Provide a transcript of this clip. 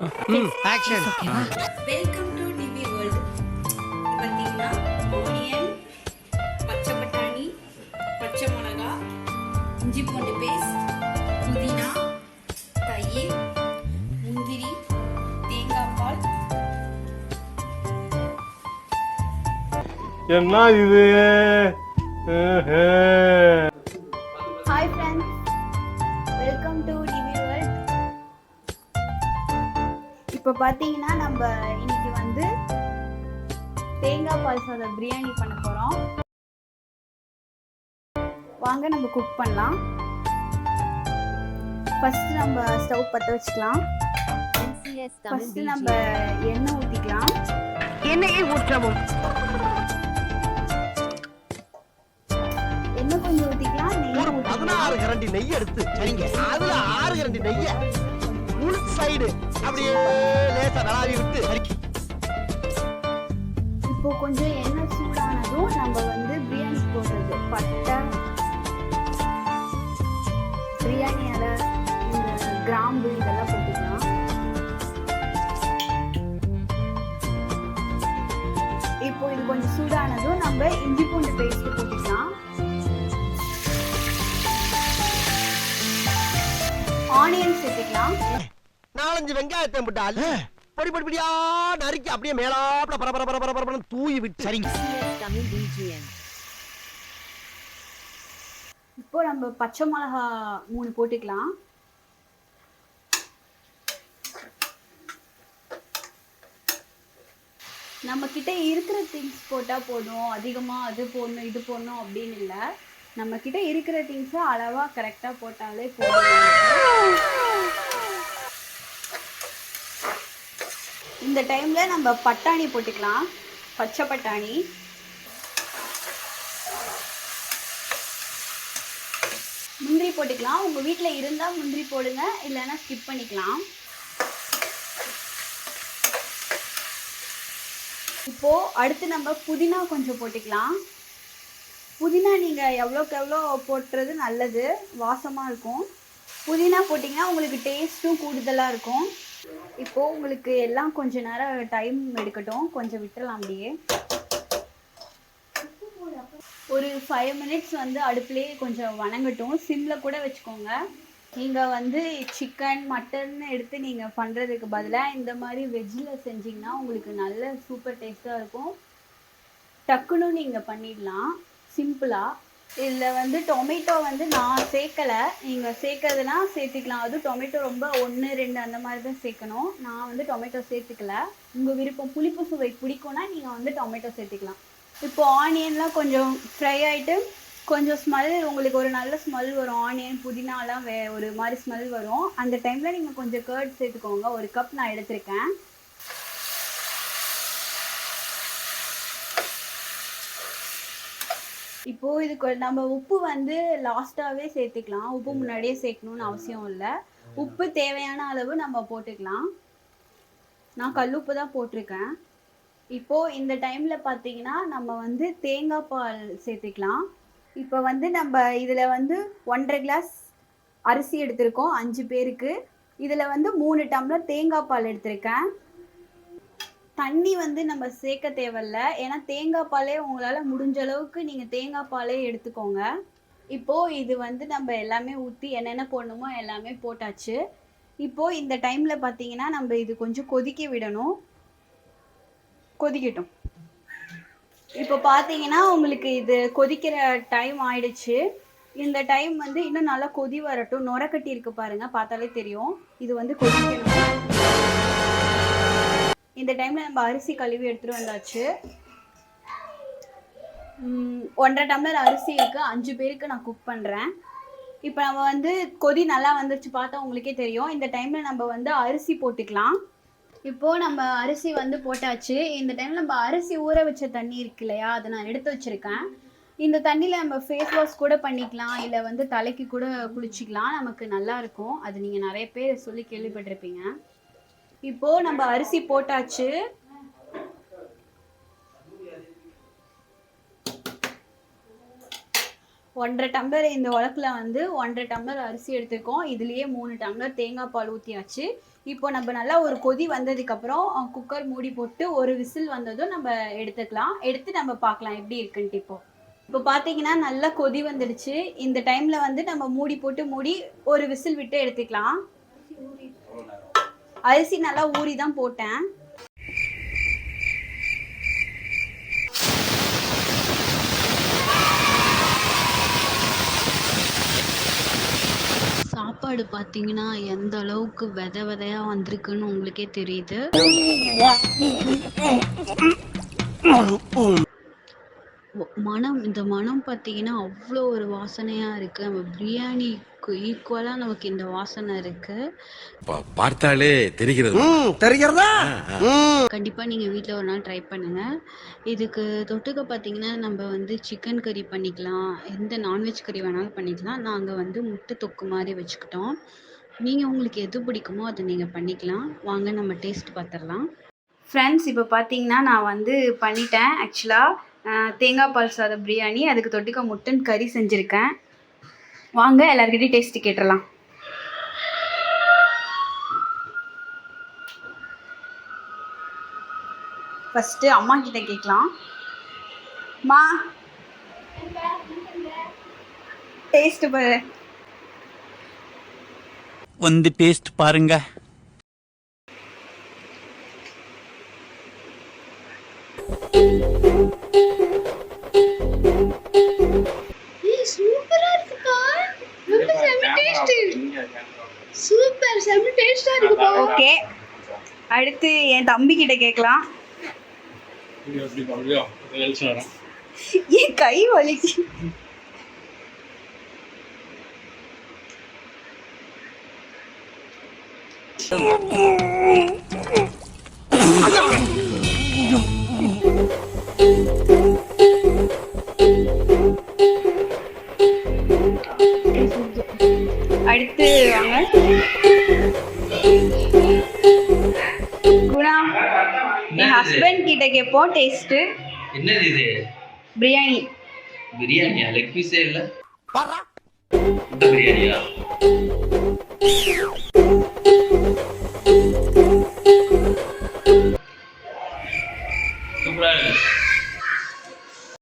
Action welcome to TV world பார்த்தீங்கன்னா onion பச்சை பட்டாணி பச்சை மிளகா இஞ்சி பூண்டு பேஸ்ட் புதினா தயிர் முந்திரி தேங்காய் பால். என்ன இது? இப்போ பார்த்தீங்கன்னா நம்ம இன்னைக்கு வந்து தேங்காய் பால் சாதம் பிரியாணி பண்ண போகிறோம் வாங்க நம்ம குக் பண்ணலாம். ஃபர்ஸ்ட் நம்ம ஸ்டவ் பற்ற வச்சுக்கலாம். ஃபர்ஸ்ட் நம்ம எண்ணெய் ஊற்றிக்கலாம் எண்ணெயை ஊற்றவும். எண்ணெய் கொஞ்சம் ஊற்றிக்கலாம் நெய் ஊற்றிக்கலாம் பதினாறு கரண்டி நெய் எடுத்து சரிங்க அதுல ஆறு கரண்டி நெய்ய. உள் சைடு அப்படியே லேசா நடாவி விட்டு இப்போ கொஞ்சம் எண்ணெய் சூடானதும் நம்ம வந்து பிரியாணி போடுறது. பட்டை பிரியாணி இலை இந்த கிராம்பு இதெல்லாம் போட்டுக்கலாம். இப்போ இது கொஞ்சம் சூடானதும் நம்ம இஞ்சி பூண்டு பேஸ்ட் போட்டுக்கலாம். ஆனியன் சேர்த்துக்கலாம். நாலஞ்சு வெங்காயத்தை போட்டு அள்ளி பொடி பொடி பொடியா நறுக்கி அப்படியே மேலாப்ல பர பர பர பர பரன்னு தூவி விட்டு. சரிங்க. இப்போ நம்ம பச்சை மிளகா மூணு போட்டுக்கலாம். நம்ம கிட்ட இருக்கிற திங்ஸ் போட்டால் போதும். அதிகமாக அது போடணும் இது போடணும் அப்படின்னு இல்லை. நம்ம கிட்ட இருக்கிற திங்ஸை அளவாக கரெக்டாக போட்டாலே போதும். இந்த டைமில் நம்ம பட்டாணி போட்டுக்கலாம். பச்சை பட்டாணி. முந்திரி போட்டுக்கலாம். உங்கள் வீட்டில் இருந்தால் முந்திரி போடுங்க. இல்லைன்னா ஸ்கிப் பண்ணிக்கலாம். இப்போது அடுத்து நம்ம புதினா கொஞ்சம் போட்டுக்கலாம். புதினா நீங்கள் எவ்வளோக்கு எவ்வளோ போட்டுறது நல்லது. வாசமாக இருக்கும். புதினா போட்டிங்கன்னா உங்களுக்கு டேஸ்ட்டும் கூடுதலாக இருக்கும். இப்போது உங்களுக்கு எல்லாம் கொஞ்ச நேரம் டைம் எடுக்கட்டும். கொஞ்சம் விட்டுறலாம் அப்படியே. ஒரு ஃபைவ் மினிட்ஸ் வந்து அடுப்புலேயே கொஞ்சம் வணங்கட்டும். சிம்மில் கூட வச்சுக்கோங்க. நீங்கள் வந்து சிக்கன் மட்டன் எடுத்து நீங்கள் பண்ணுறதுக்கு பதிலாக இந்த மாதிரி வெஜ்ஜில் செஞ்சிங்கன்னா உங்களுக்கு நல்ல சூப்பர் டேஸ்ட்டாக இருக்கும். டக்குன்னு நீங்கள் பண்ணிடலாம். சிம்பிளாக இதில் வந்து டொமேட்டோ வந்து நான் சேர்க்கலை. நீங்கள் சேர்க்கறதுனா சேர்த்துக்கலாம். அதுவும் டொமேட்டோ ரொம்ப ஒன்று ரெண்டு அந்த மாதிரி தான் சேர்க்கணும். நான் வந்து டொமேட்டோ சேர்த்துக்கல. உங்கள் விருப்பம் புளிப்பு சுவை பிடிக்கும்னா நீங்கள் வந்து டொமேட்டோ சேர்த்துக்கலாம். இப்போ ஆனியன்லாம் கொஞ்சம் ஃப்ரை ஆகிட்டு கொஞ்சம் ஸ்மெல் உங்களுக்கு ஒரு நல்ல ஸ்மெல் வரும். ஆனியன் புதினாலாம் வே ஒரு மாதிரி ஸ்மெல் வரும். அந்த டைமில் நீங்கள் கொஞ்சம் கேர்ட் சேர்த்துக்கோங்க. ஒரு கப் நான் எடுத்திருக்கேன். இப்போ இதுக்கு நம்ம உப்பு வந்து லாஸ்ட்டாகவே சேர்த்துக்கலாம். உப்பு முன்னாடியே சேர்க்கணும்னு அவசியம் இல்லை. உப்பு தேவையான அளவு நம்ம போட்டுக்கலாம். நான் கல்லுப்பு தான் போட்டிருக்கேன். இப்போ இந்த டைம்ல பார்த்தீங்கன்னா நம்ம வந்து தேங்காய் பால் சேர்த்துக்கலாம். இப்போ வந்து நம்ம இதில் வந்து ஒன்றரை கிளாஸ் அரிசி எடுத்திருக்கோம் அஞ்சு பேருக்கு. இதில் வந்து மூணு டம்ளர் தேங்காய் பால் எடுத்திருக்கேன். தண்ணி வந்து நம்ம சேர்க்க தேவையில்ல. ஏன்னா தேங்காய் பாலே உங்களால் முடிஞ்ச அளவுக்கு நீங்கள் தேங்காய் பாலே எடுத்துக்கோங்க. இப்போது இது வந்து நம்ம எல்லாமே ஊற்றி என்னென்ன போடணுமோ எல்லாமே போட்டாச்சு. இப்போது இந்த டைமில் பார்த்தீங்கன்னா நம்ம இது கொஞ்சம் கொதிக்க விடணும். கொதிக்கட்டும். இப்போ பார்த்தீங்கன்னா உங்களுக்கு இது கொதிக்கிற டைம் ஆயிடுச்சு. இந்த டைம் வந்து இன்னும் நல்லா கொதி வரட்டும். நுரக்கட்டி இருக்கு பாருங்க பார்த்தாலே தெரியும். இது வந்து கொதிக்கணும். இந்த டைமில் நம்ம அரிசி கழுவி எடுத்துகிட்டு வந்தாச்சு. ஒன்றரை டம்ளர் அரிசி இருக்குது அஞ்சு பேருக்கு நான் குக் பண்ணுறேன் இப்போ நம்ம வந்து கொதி நல்லா வந்துருச்சு பார்த்தா உங்களுக்கே தெரியும். இந்த டைமில் நம்ம வந்து அரிசி போட்டுக்கலாம். இப்போது நம்ம அரிசி வந்து போட்டாச்சு. இந்த டைமில் நம்ம அரிசி ஊற வச்ச தண்ணி இருக்கு இல்லையா அதை நான் எடுத்து வச்சுருக்கேன். இந்த தண்ணியில் நம்ம ஃபேஸ் வாஷ் கூட பண்ணிக்கலாம். இல்லை வந்து தலைக்கு கூட குளிச்சிக்கலாம். நமக்கு நல்லா இருக்கும். அது நீங்கள் நிறைய பேர் சொல்லி கேள்விப்பட்டிருப்பீங்க. இப்போ நம்ம அரிசி போட்டாச்சு. ஒன்றரை டம்ளர் இந்த உலக்கில் வந்து ஒன்றரை டம்ளர் அரிசி எடுத்துக்கோம் இதுலேயே மூணு டம்ளர் தேங்காய் பால் ஊற்றியாச்சு இப்போ நம்ம நல்லா ஒரு கொதி வந்ததுக்கப்புறம் குக்கர் மூடி போட்டு ஒரு விசில் வந்ததும் நம்ம எடுத்துக்கலாம். எடுத்து நம்ம பார்க்கலாம் எப்படி இருக்குன்ட்டு இப்போ. இப்போ பார்த்தீங்கன்னா நல்லா கொதி வந்துடுச்சு. இந்த டைமில் வந்து நம்ம மூடி போட்டு மூடி ஒரு விசில் விட்டு எடுத்துக்கலாம். அரிசி நல்லா ஊறி தான் போட்டேன். சாப்பாடு பார்த்தீங்கன்னா எந்த அளவுக்கு வித விதையா வந்திருக்குன்னு உங்களுக்கே தெரியுது. மனம் இந்த மனம் பார்த்தீங்கன்னா அவ்வளோ ஒரு வாசனையாக இருக்குது நம்ம பிரியாணி பிரியாணிக்கு ஈக்குவலாக நமக்கு இந்த வாசனை இருக்குது பா- பார்த்தாலே தெரிகிறது. தெரிகிறதா? ம். கண்டிப்பாக நீங்கள் வீட்டில் ஒரு நாள் ட்ரை பண்ணுங்கள் இதுக்கு தொட்டுக்க பார்த்தீங்கன்னா நம்ம வந்து சிக்கன் கறி பண்ணிக்கலாம். எந்த நான்வெஜ் கறி வேணாலும் பண்ணிக்கலாம். நாங்கள் வந்து முட்டை தொக்கு மாதிரி வச்சுக்கிட்டோம். நீங்கள் உங்களுக்கு எது பிடிக்குமோ அதை நீங்கள் பண்ணிக்கலாம். வாங்க நம்ம டேஸ்ட் பார்த்துடலாம் ஃப்ரெண்ட்ஸ் இப்போ பார்த்தீங்கன்னா நான் வந்து பண்ணிட்டேன். ஆக்சுவலாக தேங்காய் பால் சாத பிரியாணி. அதுக்கு தொட்டுக்க முட்டன் கறி செஞ்சுருக்கேன். வாங்க எல்லாருக்கிட்டையும் டேஸ்ட்டு கேட்டுடலாம் ஃபஸ்ட்டு அம்மா கிட்ட கேட்கலாம். மா டேஸ்ட் பாரு. வந்து டேஸ்ட் பாருங்க. ஓகே. அடுத்து என் தம்பி கிட்ட கேட்கலாம் என் கை வலிக்கு? அடுத்து கேட்போம் டேஸ்ட் என்னது இது? பிரியாணி. பிரியாணியா? லெக் பீஸே இல்ல? பிரியாணியா?